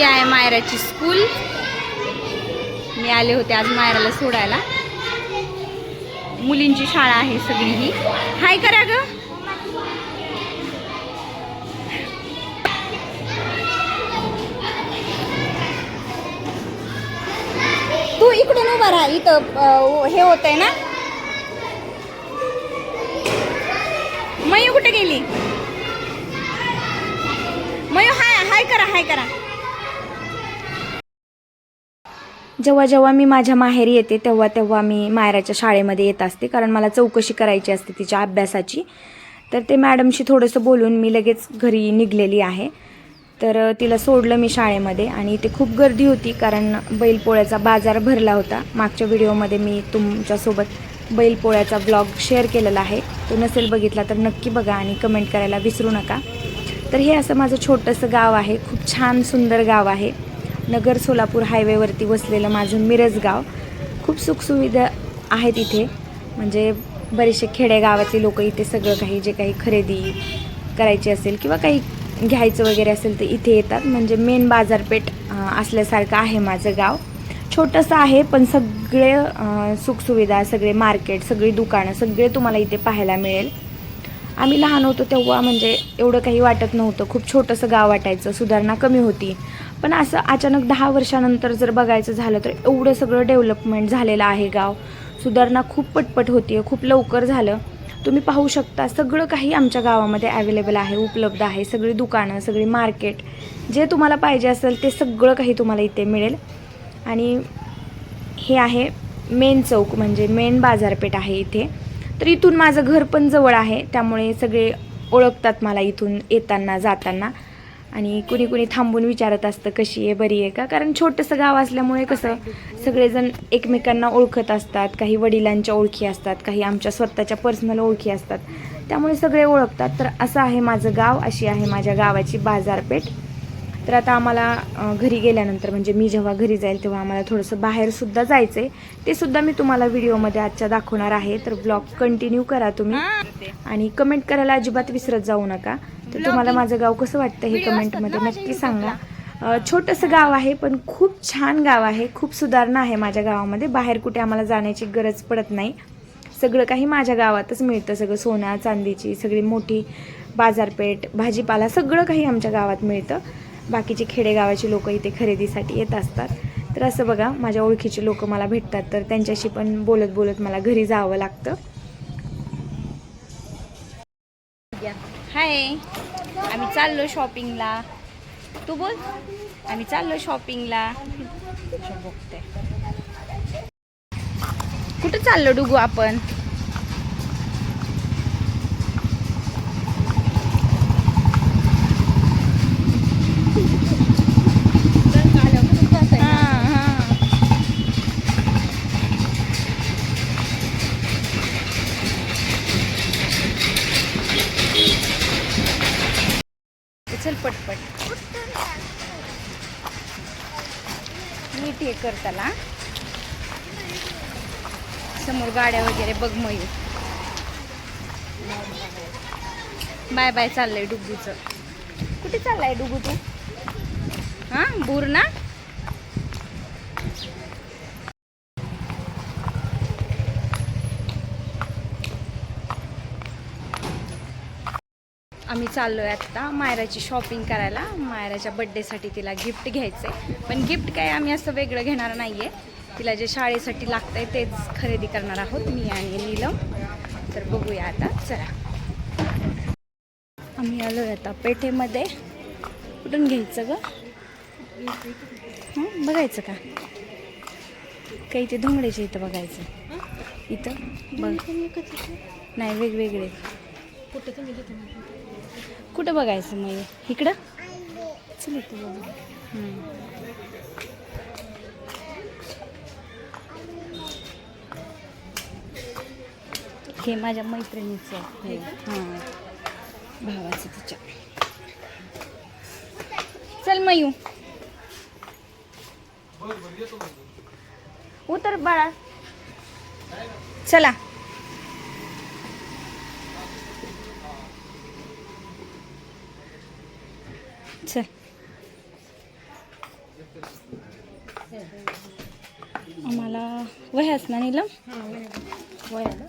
ही आहे मायराची स्कूल. मी आले होते आज मायराला सोडायला. मुलींची शाळा आहे सगळी ही हाय करा ग तू इकडून उभा राहा. इथं हे होत आहे ना? मयू कुठे गेली? मयू हाय हाय करा हाय करा. जेव्हा जेव्हा मी माझ्या माहेरी येते तेव्हा तेव्हा मी मायराच्या शाळेमध्ये येत असते कारण मला चौकशी करायची असते तिच्या अभ्यासाची. तर ते मॅडमशी थोडंसं बोलून मी लगेच घरी निघलेली आहे. तर तिला सोडलं मी शाळेमध्ये आणि इथे खूप गर्दी होती कारण बैलपोळ्याचा बाजार भरला होता. मागच्या व्हिडिओमध्ये मी तुमच्यासोबत बैलपोळ्याचा ब्लॉग शेअर केलेला आहे. तो नसेल बघितला तर नक्की बघा आणि कमेंट करायला विसरू नका. तर हे असं माझं छोटंसं गाव आहे. खूप छान सुंदर गाव आहे. नगर सोलापूर हायवेवरती वसलेलं माझं मिरज गाव. खूप सुखसुविधा आहेत इथे. म्हणजे बरेचसे खेडेगावातले लोक इथे सगळं काही जे काही खरेदी करायची असेल किंवा काही घ्यायचं वगैरे असेल तर इथे येतात. म्हणजे मेन बाजारपेठ असल्यासारखं आहे माझं गाव. छोटंसं आहे पण सगळे सुखसुविधा सगळे मार्केट सगळी दुकानं सगळे तुम्हाला इथे पाहायला मिळेल. आम्ही लहान होतो तेव्हा म्हणजे एवढं काही वाटत नव्हतं. खूप छोटंसं गाव वाटायचं. सुधारणा कमी होती. पण असं अचानक दहा वर्षानंतर जर बघायचं झालं तर एवढं सगळं डेव्हलपमेंट झालेलं आहे गाव. सुधारणा खूप पटपट होती आहे खूप लवकर झालं. तुम्ही पाहू शकता सगळं काही आमच्या गावामध्ये अवेलेबल आहे उपलब्ध आहे. सगळी दुकानं सगळी मार्केट जे तुम्हाला पाहिजे असेल ते सगळं काही तुम्हाला इथे मिळेल. आणि हे आहे मेन चौक म्हणजे मेन बाजारपेठ आहे इथे. तर इथून माझं घर पण जवळ आहे त्यामुळे सगळे ओळखतात मला इथून येताना जाताना. आणि कुणी कुणी थांबून विचारत असतं कशी आहे बरी आहे का? कारण छोटंसं गाव असल्यामुळे कसं सगळेजण एकमेकांना ओळखत असतात काही वडिलांच्या ओळखी असतात काही आमच्या स्वतःच्या पर्सनल ओळखी असतात. त्यामुळे सगळे ओळखतात. तर असं आहे माझं गाव अशी आहे माझ्या गावाची बाजारपेठ. तर आता आम्हाला घरी गेल्यानंतर म्हणजे मी जेव्हा घरी जाईल तेव्हा आम्हाला थोडंसं बाहेरसुद्धा जायचं आहे ते सुद्धा मी तुम्हाला व्हिडिओमध्ये आजच्या दाखवणार आहे. तर ब्लॉग कंटिन्यू करा तुम्ही. आणि कमेंट करायला अजिबात विसरत जाऊ नका. तर तुम्हाला माझं गाव कसं वाटतं हे कमेंटमध्ये नक्की सांगा. छोटंसं गाव आहे पण खूप छान गाव आहे खूप सुधारणा आहे माझ्या गावामध्ये. बाहेर कुठे आम्हाला जाण्याची गरज पडत नाही. सगळं काही माझ्या गावातच मिळतं सगळं सोना चांदीची सगळी मोठी बाजारपेठ भाजीपाला सगळं काही आमच्या गावात मिळतं. बाकीचे खेडेगावाची लोक इथे खरेदीसाठी येत असतात. तर असं बघा माझ्या ओळखीचे लोक मला भेटतात तर त्यांच्याशी पण बोलत बोलत मला घरी जावं लागतं. हाय आम्ही चाललो शॉपिंगला तू बोल. आम्ही चाललो शॉपिंगला बघते कुठं चाललो डुगू आपण? नीट हे कर त्याला. समोर गाड्या वगैरे बघ मयूर. बाय बाय चाललंय डुगूचं कुठे चाललाय डुगू तू? हां बूर ना? आम्ही चाललो आहे आत्ता मायराची शॉपिंग करायला. मायराच्या बड्डेसाठी तिला गिफ्ट घ्यायचं आहे पण गिफ्ट काय आम्ही असं वेगळं घेणार नाही आहे तिला जे शाळेसाठी लागतंय तेच खरेदी करणार आहोत मी आणि नीलम. तर बघूया आता चला. आम्ही आलो आहे आता पेठेमध्ये. कुठून घ्यायचं ग? बघायचं का? काही ते धोंगड्याचे इथं बघायचं. इथं? बघ. नाही वेगवेगळे. कुठं कुठं बघायचं मग? इकडं? चल हे माझ्या मैत्रिणीचं आहे. हां. भावाचं तिच्या. चल मयू. उतर बाळा. चला. वह्यास वह्याच ना नीलम? वया ना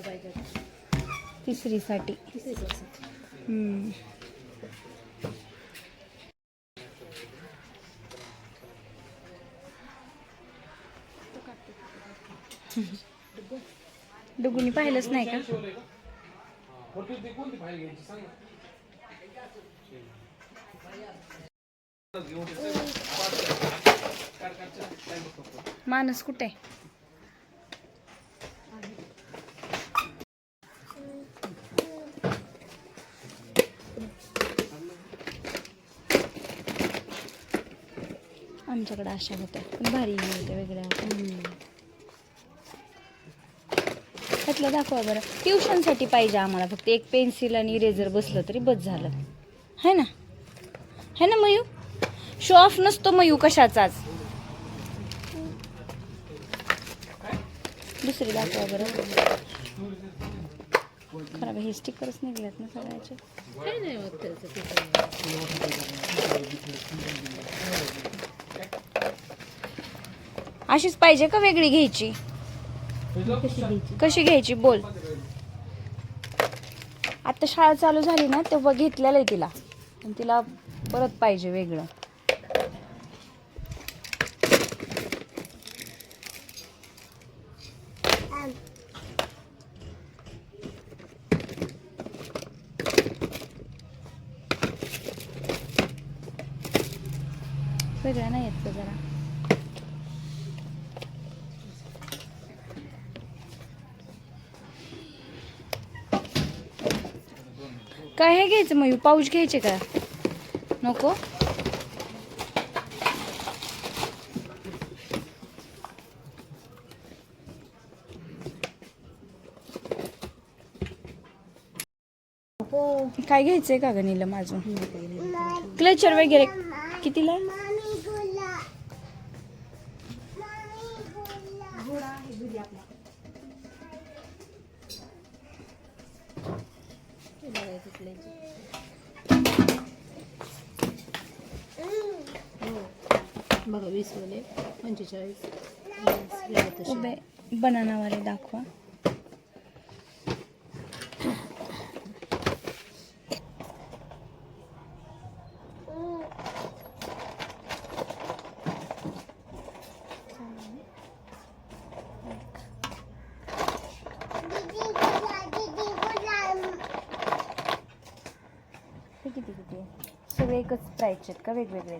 पाहिजे तिसरीसाठी डुगुनी पाहिलंच नाही का? माणूस कुठे? आमच्याकडे अशा होत्या. पण भारी होत्या वेगळ्या. त्यातलं दाखवा बरं. ट्युशनसाठी पाहिजे आम्हाला फक्त. एक पेन्सिल आणि इरेझर बसलं तरी बस झालं. है ना? है ना मयू? शो ऑफ नसतो मयू कशाचाच. दुसरी दाखवा बरं. खराब हे स्टिकरच निघल्यात ना सगळ्याचे. अशीच पाहिजे का वेगळी घ्यायची? कशी घ्यायची? कशी घ्यायची? बोल. आता शाळा चालू झाली ना तेव्हा घेतलेलं आहे तिला. पण तिला परत पाहिजे वेगळं. वेगळं नाही येत जरा. काय हे घ्यायचं मग पाऊच घ्यायचे का? नको? काय घ्यायचंय का ग नीलम अजून? क्लेचर वगैरे कितीला? बघा वीस वाले पंचेचाळीस. वीस, वेगळे पंचेचाळीस उभे बनानावाले दाखवा हे किती किती आहे सगळे एकच प्राईसचे आहेत का वेगवेगळे?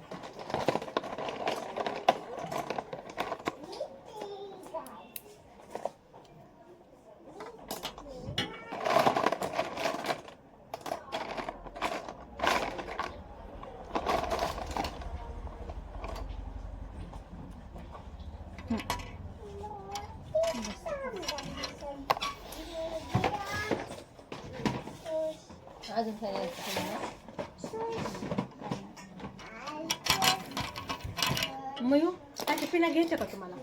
आहेत अजून मयू काय पिना घ्यायच्या का तुम्हाला?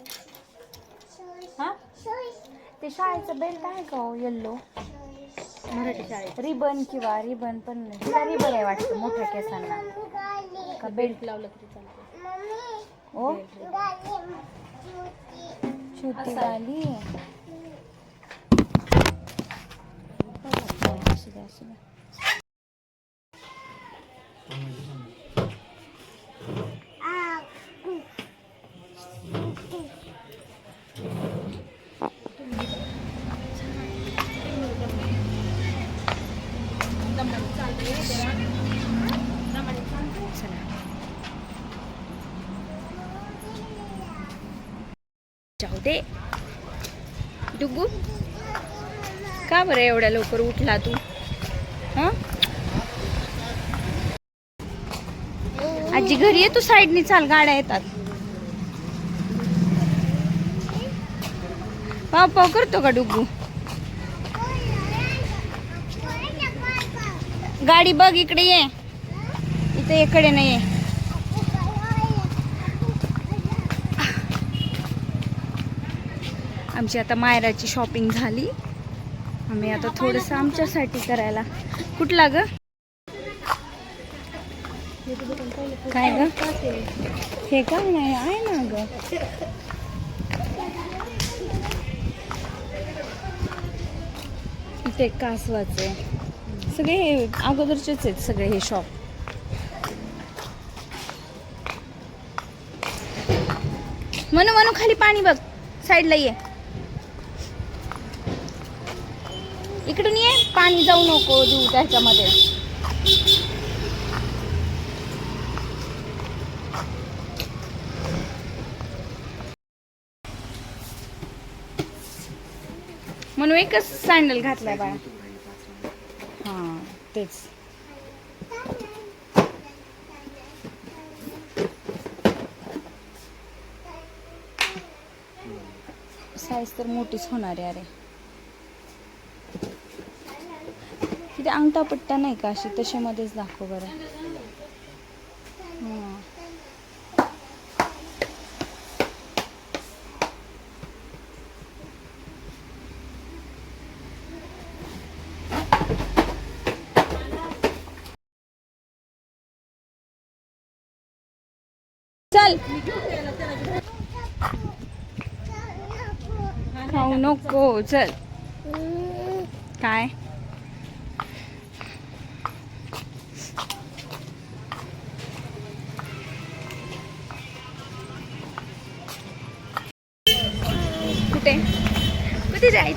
हा? ते शाळेचं बेल्ट आहे का हो येल्लो मराठी शाळेत रिबन किंवा रिबन पण नाही. तिला रिबन आहे वाटतं मोठ्या केसांना. का बेल्ट लावलं तरी चालतं ओ? छोटी वाली असू द्या, असू द्या. चला जाऊ दे डुगू का बरं एवढ्या लवकर उठला तू? हं? आजी घरी ये तू साईडनी चाल गाड्या येतात. पाव पाव करतो का डुगू? गाडी बघ इकडे ये. इथे इकडे नाही ये. आमची आता मायराची शॉपिंग झाली. आम्ही आता थोडंसं आमच्यासाठी करायला. कुठला ग? काय ग? हे का? नाही आहे ना ग. इथे कासवाचे सगळे हे अगोदरचेच आहेत सगळे हे शॉप म्हणू म्हणू खाली पाणी बघ. साईडला ये. पाणी जाऊ नको देऊ त्याच्यामध्ये. म्हणून एकच सँडल घातलाय बाळा. हा तेच. साईज तर मोठीच होणार आहे अरे. ते अंगठा पट्टा नाही का अशी? तशामध्येच दाखव बरं. हां चल. खाऊ नको चल. काय?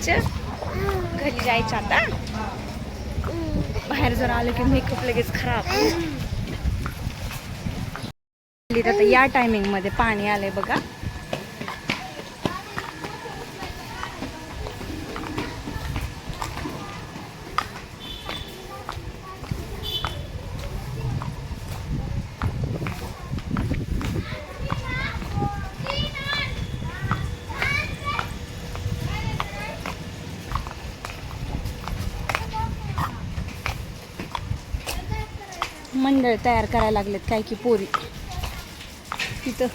जायचं? घरी जायचं आता? बाहेर जर आलं की मेकअप लगेच खराब. आता या टायमिंगमध्ये पाणी आलंय बघा. मंडळ तयार करायला लागलेत काय की पोरी. तिथं